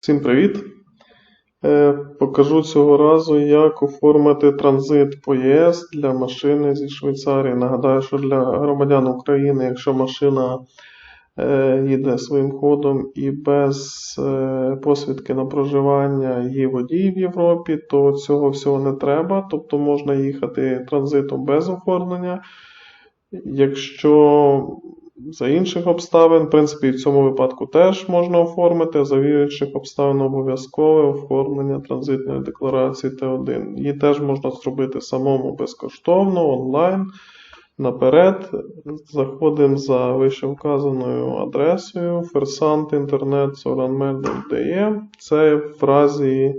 Всім привіт! Е, Покажу цього разу, як оформити транзит по ЄС для машини зі Швейцарії. Нагадаю, що для громадян України, якщо машина е, їде своїм ходом і без е, посвідки на проживання є водій в Європі, то цього всього не треба. Тобто можна їхати транзитом без оформлення. Якщо за інших обставин, в принципі, в цьому випадку теж можна оформити, за інших обставин обов'язкове оформлення транзитної декларації Т1. Її теж можна зробити самому безкоштовно, онлайн. Наперед заходимо за вищевказаною адресою fersantinternet.soranmel.de. Це в разі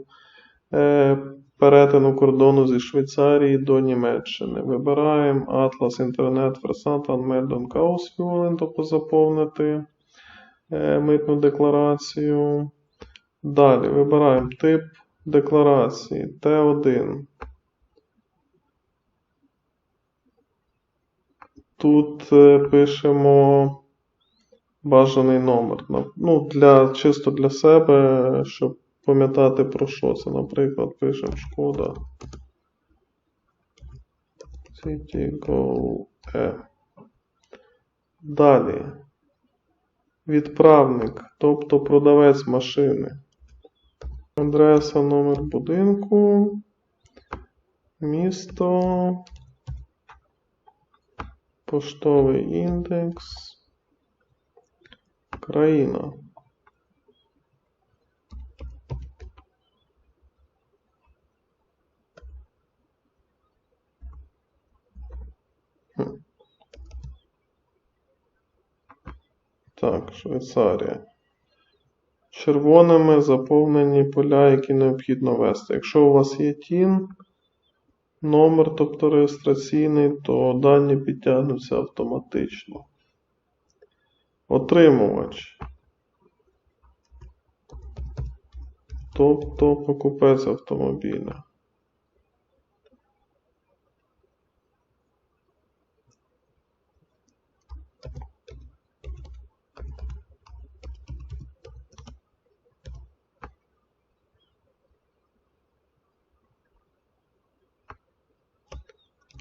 е, перетину кордону зі Швейцарії до Німеччини. Вибираємо Atlas Internet Versant Anmeldung Ausfüllen, тобто заповнити е, митну декларацію. Далі вибираємо тип декларації Т1. Тут е, пишемо бажаний номер. Ну, для, чисто для себе, щоб пам'ятати про що це. Наприклад, пишемо шкода. CTGO E. Далі. Відправник, тобто продавець машини. Адреса, номер будинку. Місто. Поштовий індекс. Країна. Так, Швейцарія. Червоними заповнені поля, які необхідно ввести. Якщо у вас є TIN, номер, тобто реєстраційний, то дані підтягнуться автоматично. Отримувач. Тобто покупець автомобіля.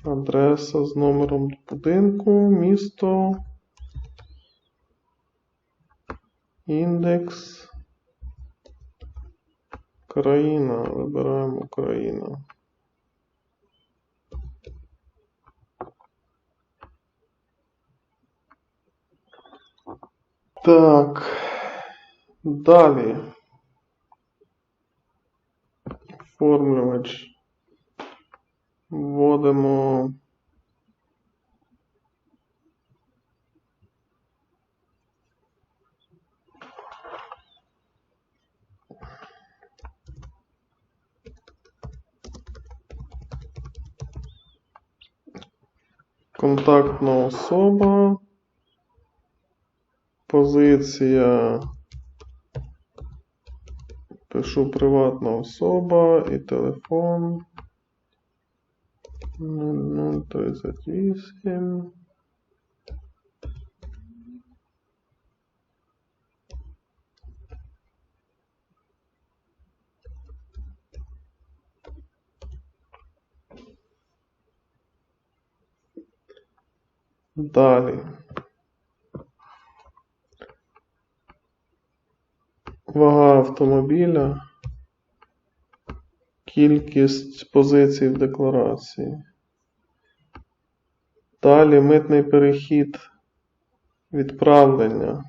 Адреса з номером будинку, місто, індекс, країна. Вибираємо Україна. Так. Далі. Оформлювач. Вводимо. Контактна особа, позиція, пишу приватна особа і телефон. 0038. Далі. Вага автомобіля. Кількість позицій в декларації. Далі митний перехід відправлення.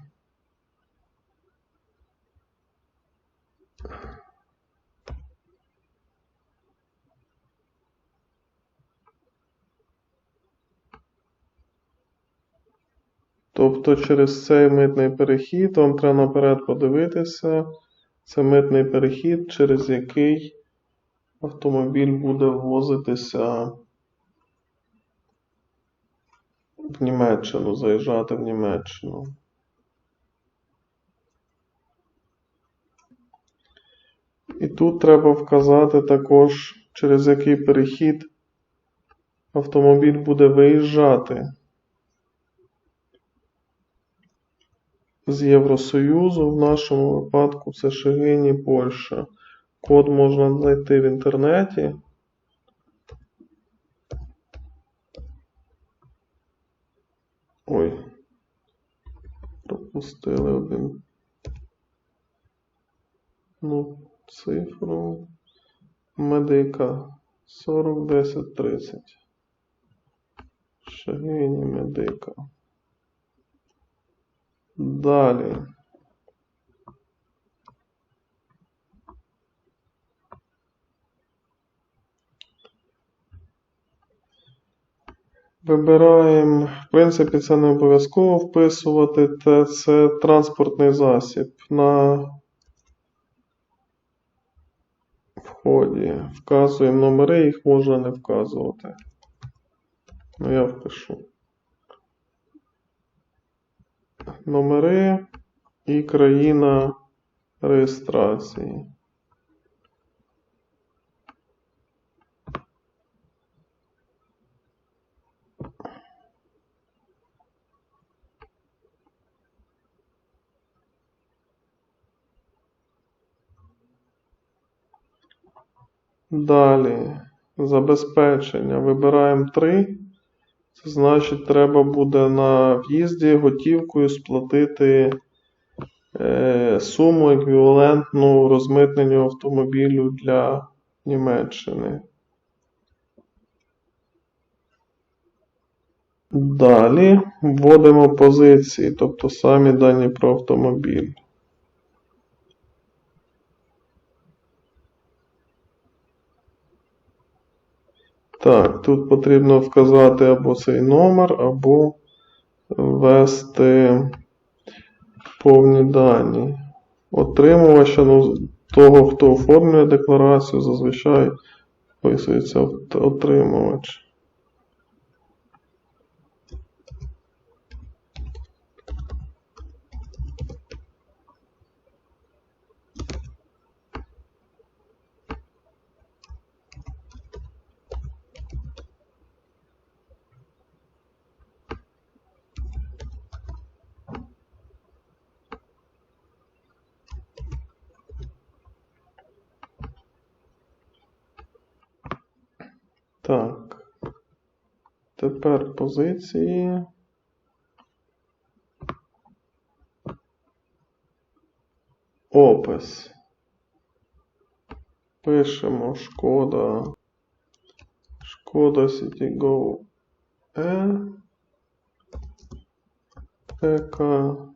Тобто через цей митний перехід вам треба наперед подивитися. Це митний перехід, через який автомобіль буде ввозитися в Німеччину, заїжджати в Німеччину. І тут треба вказати також, через який перехід автомобіль буде виїжджати з Євросоюзу. В нашому випадку це Шегині, Польща. Код можна знайти в інтернеті. Ой. Пропустили один. Ну, цифру. Медика 40 10 30. Шагині медика. Далі. Вибираємо, в принципі, це не обов'язково вписувати, це, транспортний засіб. На вході вказуємо номери, їх можна не вказувати. Ну, я впишу. Номери і країна реєстрації. Далі. Забезпечення. Вибираємо 3. Це значить, треба буде на в'їзді готівкою сплатити е, суму еквівалентну розмитненню автомобілю для Німеччини. Далі вводимо позиції, тобто самі дані про автомобіль. Так, тут потрібно вказати або цей номер, або ввести повні дані. Отримувача, ну, того, хто оформлює декларацію, зазвичай вписується отримувач. Так. Тепер позиції. Опис. Пишемо шкода. Шкода Citigo E. Тобто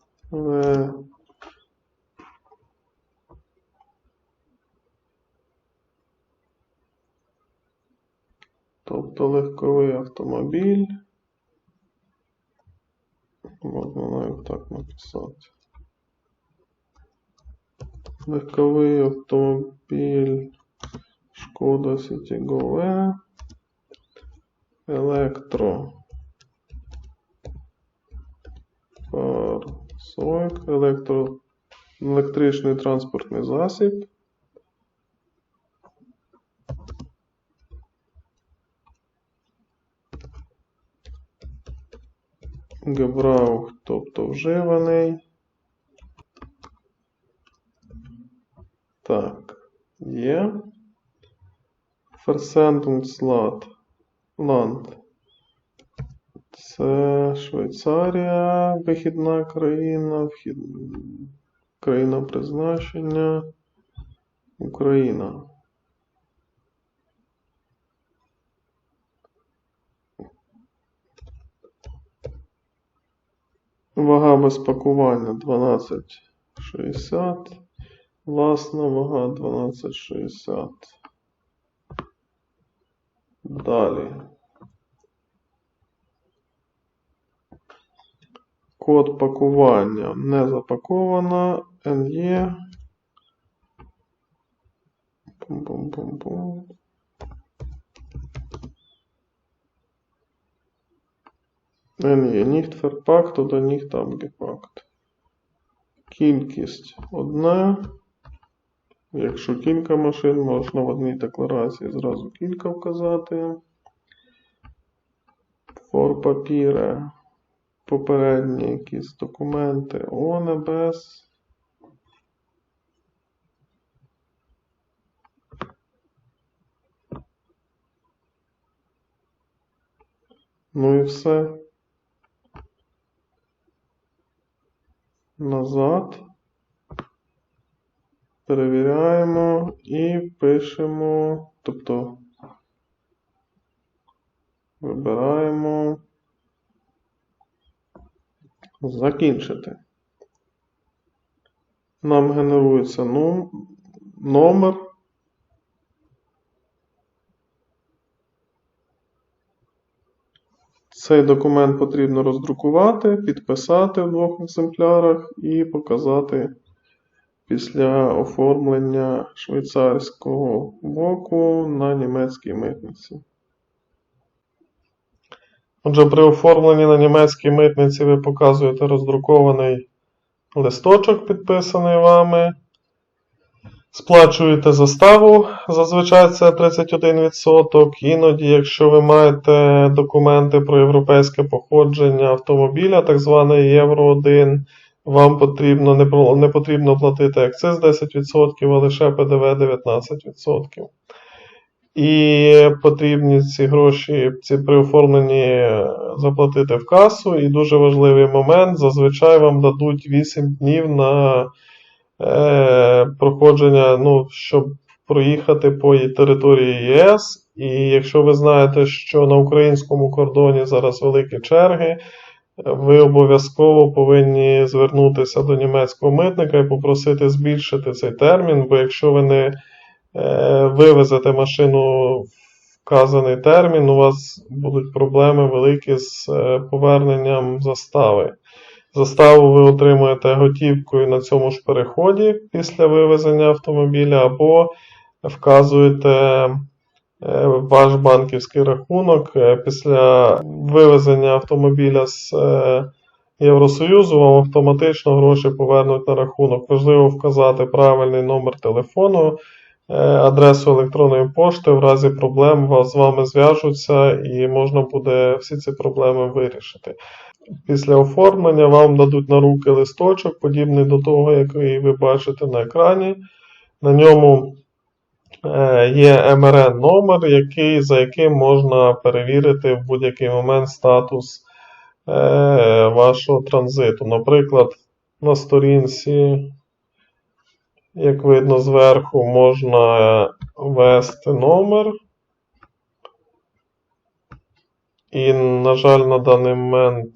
легковий автомобіль. Можна навіть так написати. Легковий автомобіль Шкода E. Електро. Фарсойк. Електро. Електричний транспортний засіб. Gebrauch, тобто вживаний. Так, є. Versendungsland. Land. Це Швейцарія, вихідна країна, вхід... країна призначення, Україна. Вага без пакування 12,60. Власна вага 12,60. Далі. Код пакування не запакована. NE. Пум-пум-пум-пум. Nicht verpackt oder nicht abgepackt. Кількість одна. Якщо кілька машин, можна в одній декларації зразу кілька вказати. For папіре попередні якісь документи ОНБС. Ну і все. Назад. Перевіряємо і пишемо, тобто вибираємо закінчити. Нам генерується ном- номер. Цей документ потрібно роздрукувати, підписати в двох екземплярах і показати після оформлення швейцарського боку на німецькій митниці. Отже, при оформленні на німецькій митниці ви показуєте роздрукований листочок, підписаний вами. Сплачуєте заставу, зазвичай це 31%. Іноді, якщо ви маєте документи про європейське походження автомобіля, так званий Євро 1, вам потрібно не, потрібно платити акциз 10%, а лише ПДВ 19%. І потрібні ці гроші ці при оформленні заплатити в касу. І дуже важливий момент: зазвичай вам дадуть 8 днів на е, проходження, ну, щоб проїхати по території ЄС. І якщо ви знаєте, що на українському кордоні зараз великі черги, ви обов'язково повинні звернутися до німецького митника і попросити збільшити цей термін, бо якщо ви не е, вивезете машину в вказаний термін, у вас будуть проблеми великі з е, поверненням застави. Заставу ви отримуєте готівкою на цьому ж переході після вивезення автомобіля, або вказуєте е, ваш банківський рахунок е, після вивезення автомобіля з е, Євросоюзу, вам автоматично гроші повернуть на рахунок. Важливо вказати правильний номер телефону, адресу електронної пошти. В разі проблем з вами зв'яжуться і можна буде всі ці проблеми вирішити. Після оформлення вам дадуть на руки листочок, подібний до того, який ви бачите на екрані. На ньому е, є МРН номер, який, за яким можна перевірити в будь-який момент статус е, вашого транзиту. Наприклад, на сторінці, як видно зверху, можна ввести номер. І, на жаль, на даний момент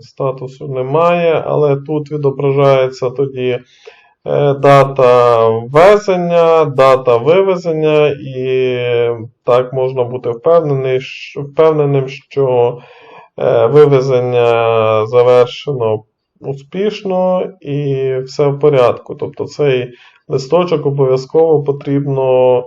статусу немає, але тут відображається тоді е, дата ввезення, дата вивезення, і так можна бути впевненим, що е, вивезення завершено успішно і все в порядку. Тобто цей листочок обов'язково потрібно е,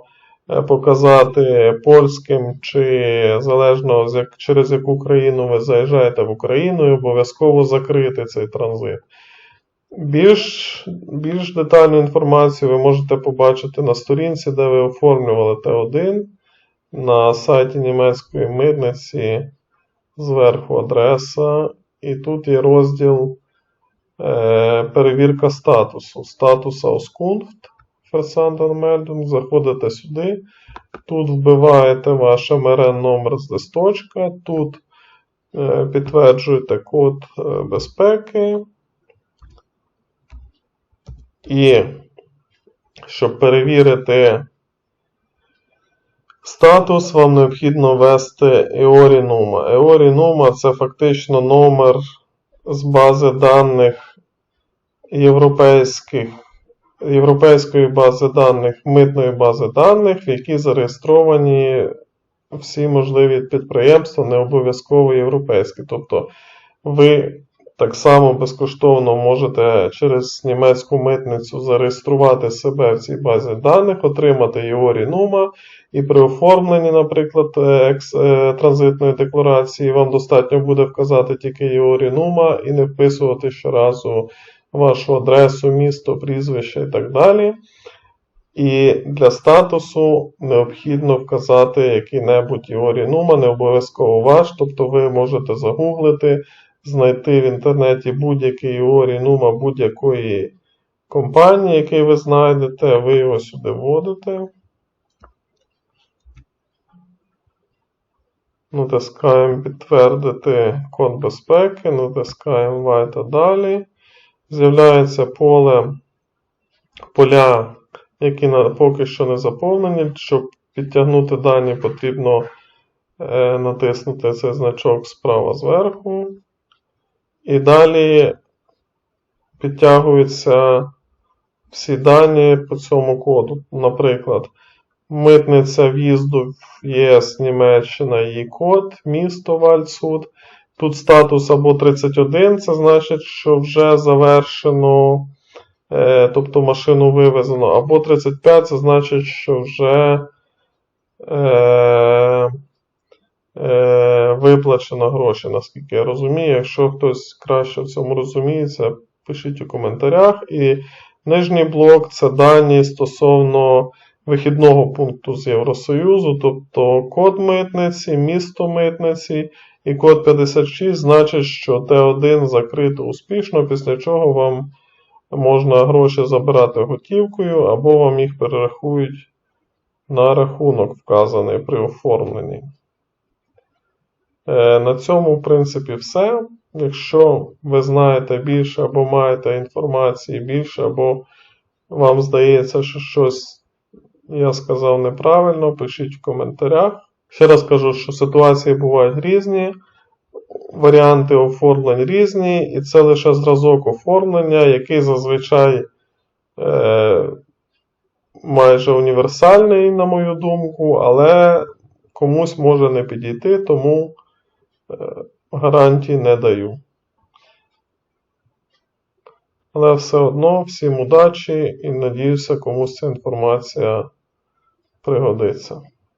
показати польським, чи залежно через яку країну ви заїжджаєте в Україну, і обов'язково закрити цей транзит. Більш, більш детальну інформацію ви можете побачити на сторінці, де ви оформлювали Т1 на сайті німецької митниці, зверху адреса, і тут є розділ е, перевірка статусу. Статус Auskunft Versandanmeldung. Заходите сюди. Тут вбиваєте ваш МРН номер з листочка. Тут е, підтверджуєте код е, безпеки. І щоб перевірити статус, вам необхідно ввести EORI-NUMA. EORI-NUMA це фактично номер з бази даних європейських, європейської бази даних, митної бази даних, в якій зареєстровані всі можливі підприємства, не обов'язково європейські. Тобто ви так само безкоштовно можете через німецьку митницю зареєструвати себе в цій базі даних, отримати EORI NUMA, і при оформленні, наприклад, е, транзитної декларації вам достатньо буде вказати тільки EORI NUMA і не вписувати щоразу вашу адресу, місто, прізвище і так далі. І для статусу необхідно вказати який-небудь EORI NUMA, не обов'язково ваш, тобто ви можете загуглити знайти в інтернеті будь-який URI нума будь-якої компанії, який ви знайдете, ви його сюди вводите. Натискаємо підтвердити код безпеки, натискаємо ввайта далі. З'являється поле поля, які поки що не заповнені. Щоб підтягнути дані, потрібно е, натиснути цей значок справа зверху. І далі підтягуються всі дані по цьому коду. Наприклад, митниця в'їзду в ЄС Німеччина, її код, місто Вальцут. Тут статус або 31, це значить, що вже завершено, е, тобто машину вивезено, або 35, це значить, що вже е, е, виплачено гроші, наскільки я розумію. Якщо хтось краще в цьому розуміється, пишіть у коментарях. І нижній блок це дані стосовно вихідного пункту з Євросоюзу, тобто код митниці, місто митниці і код 56 значить, що Т1 закрито успішно, після чого вам можна гроші забирати готівкою, або вам їх перерахують на рахунок, вказаний при оформленні. Е, На цьому, в принципі, все. Якщо ви знаєте більше або маєте інформації більше, або вам здається, що щось я сказав неправильно, пишіть в коментарях. Ще раз кажу, що ситуації бувають різні, варіанти оформлень різні, і це лише зразок оформлення, який зазвичай е, майже універсальний, на мою думку, але комусь може не підійти, тому е, гарантій не даю. Але все одно всім удачі і надіюся, комусь ця інформація пригодиться.